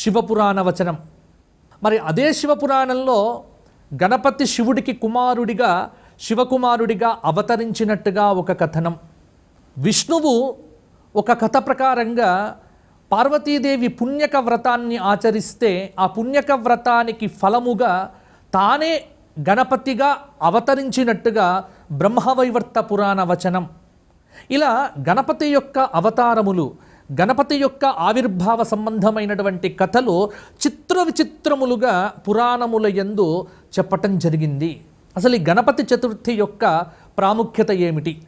శివపురాణ వచనం మరి అదే శివపురాణంలో గణపతి శివుడికి కుమారుడిగా శివకుమారుడిగా అవతరించినట్టుగా ఒక కథనం. విష్ణువు ఒక కథ ప్రకారంగా పార్వతీదేవి పుణ్యక వ్రతాన్ని ఆచరిస్తే ఆ పుణ్యక వ్రతానికి ఫలముగా తానే గణపతిగా అవతరించినట్టుగా బ్రహ్మవైవర్త పురాణ వచనం ఇలా గణపతి యొక్క అవతారములు గణపతి యొక్క ఆవిర్భావ సంబంధమైనటువంటి కథలు చిత్ర విచిత్రములుగా పురాణముల యందు చెప్పటం జరిగింది. అసలు ఈ గణపతి చతుర్థి యొక్క ప్రాముఖ్యత ఏమిటి?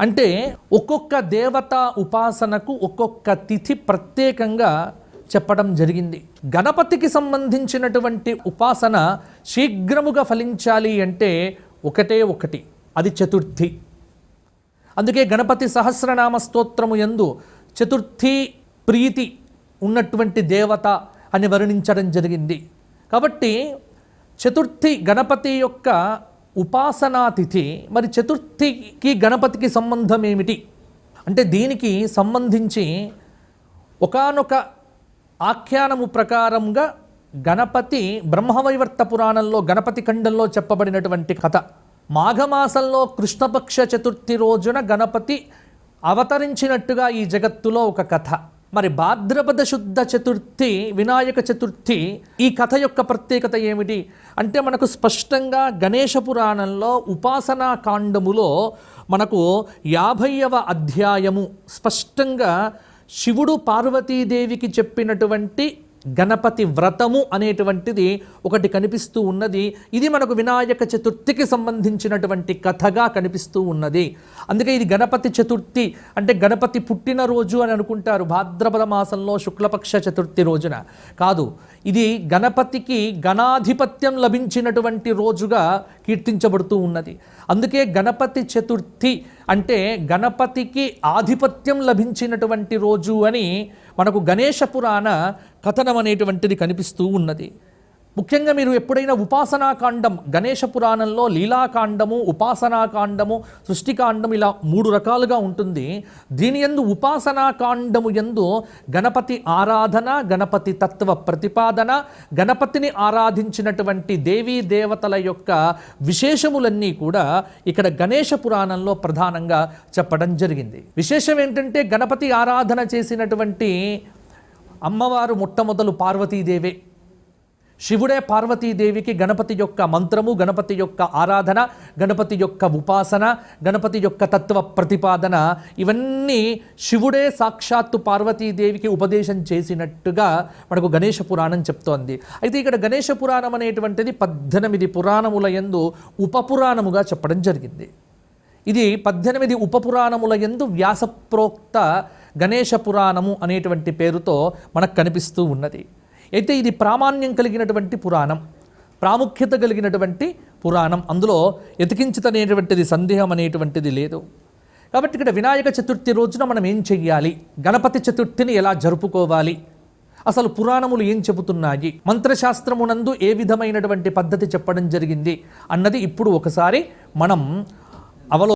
అంటే ఒక్కొక్క దేవత ఉపాసనకు ఒక్కొక్క తిథి ప్రత్యేకంగా చెప్పడం జరిగింది. గణపతికి సంబంధించినటువంటి ఉపాసన శీఘ్రముగా ఫలించాలి అంటే ఒకటే ఒకటి అది చతుర్థి. అందుకే గణపతి సహస్రనామ స్తోత్రము యందు చతుర్థి ప్రీతి ఉన్నటువంటి దేవత అని వర్ణించడం జరిగింది. కాబట్టి చతుర్థి గణపతి యొక్క ఉపాసనా తిథి మరి చతుర్థికి గణపతికి సంబంధం ఏమిటి? అంటే దీనికి సంబంధించి ఒకానొక ఆఖ్యానము ప్రకారంగా గణపతి బ్రహ్మవైవర్త పురాణంలో గణపతి ఖండంలో చెప్పబడినటువంటి కథ. మాఘమాసంలో కృష్ణపక్ష చతుర్థి రోజున గణపతి అవతరించినట్టుగా ఈ జగత్తులో ఒక కథ. మరి భాద్రపద శుద్ధ చతుర్థి వినాయక చతుర్థి ఈ కథ యొక్క ప్రత్యేకత ఏమిటి? అంటే మనకు స్పష్టంగా గణేష పురాణంలో ఉపాసనా కాండములో మనకు యాభైవ అధ్యాయము స్పష్టంగా శివుడు పార్వతీదేవికి చెప్పినటువంటి గణపతి వ్రతము అనేటువంటిది ఒకటి కనిపిస్తూ ఉన్నది. ఇది మనకు వినాయక చతుర్థికి సంబంధించినటువంటి కథగా కనిపిస్తూ ఉన్నది. అందుకే ఇది గణపతి చతుర్థి అంటే గణపతి పుట్టినరోజు అని అనుకుంటారు. భాద్రపద మాసంలో శుక్లపక్ష చతుర్థి రోజున. కాదు ఇది గణపతికి గణాధిపత్యం లభించినటువంటి రోజుగా కీర్తించబడుతూ ఉన్నది. అందుకే గణపతి చతుర్థి అంటే గణపతికి ఆధిపత్యం లభించినటువంటి రోజు అని మనకు గణేష పురాణ కథనం అనేటువంటిది కనిపిస్తూ ఉన్నది. ముఖ్యంగా మీరు ఎప్పుడైనా ఉపాసనాకాండం గణేష పురాణంలో లీలాకాండము ఉపాసనాకాండము సృష్టికాండం ఇలా మూడు రకాలుగా ఉంటుంది. దీని ఎందు ఉపాసనాకాండము ఎందు గణపతి ఆరాధన గణపతి తత్వ ప్రతిపాదన గణపతిని ఆరాధించినటువంటి దేవీ దేవతల యొక్క విశేషములన్నీ కూడా ఇక్కడ గణేష పురాణంలో ప్రధానంగా చెప్పడం జరిగింది. విశేషం ఏంటంటే గణపతి ఆరాధన చేసినటువంటి అమ్మవారు మొట్టమొదలు పార్వతీదేవే. శివుడే పార్వతీదేవికి గణపతి యొక్క మంత్రము గణపతి యొక్క ఆరాధన గణపతి యొక్క ఉపాసన గణపతి యొక్క తత్వ ప్రతిపాదన ఇవన్నీ శివుడే సాక్షాత్తు పార్వతీదేవికి ఉపదేశం చేసినట్టుగా మనకు గణేష పురాణం చెప్తోంది. అయితే ఇక్కడ గణేష పురాణం అనేటువంటిది పద్దెనిమిది పురాణముల యందు ఉపపురాణముగా చెప్పడం జరిగింది. ఇది పద్దెనిమిది ఉపపురాణముల యందు వ్యాసప్రోక్త గణేష పురాణము అనేటువంటి పేరుతో మనకు కనిపిస్తూ ఉన్నది. అయితే ఇది ప్రామాణ్యం కలిగినటువంటి పురాణం ప్రాముఖ్యత కలిగినటువంటి పురాణం. అందులో ఎతికించితనేటువంటిది సందేహం అనేటువంటిది లేదు. కాబట్టి ఇక్కడ వినాయక చతుర్థి రోజున మనం ఏం చెయ్యాలి? గణపతి చతుర్థిని ఎలా జరుపుకోవాలి? అసలు పురాణములు ఏం చెబుతున్నాయి? మంత్రశాస్త్రమునందు ఏ విధమైనటువంటి పద్ధతి చెప్పడం జరిగింది? అన్నది ఇప్పుడు ఒకసారి మనం అవలో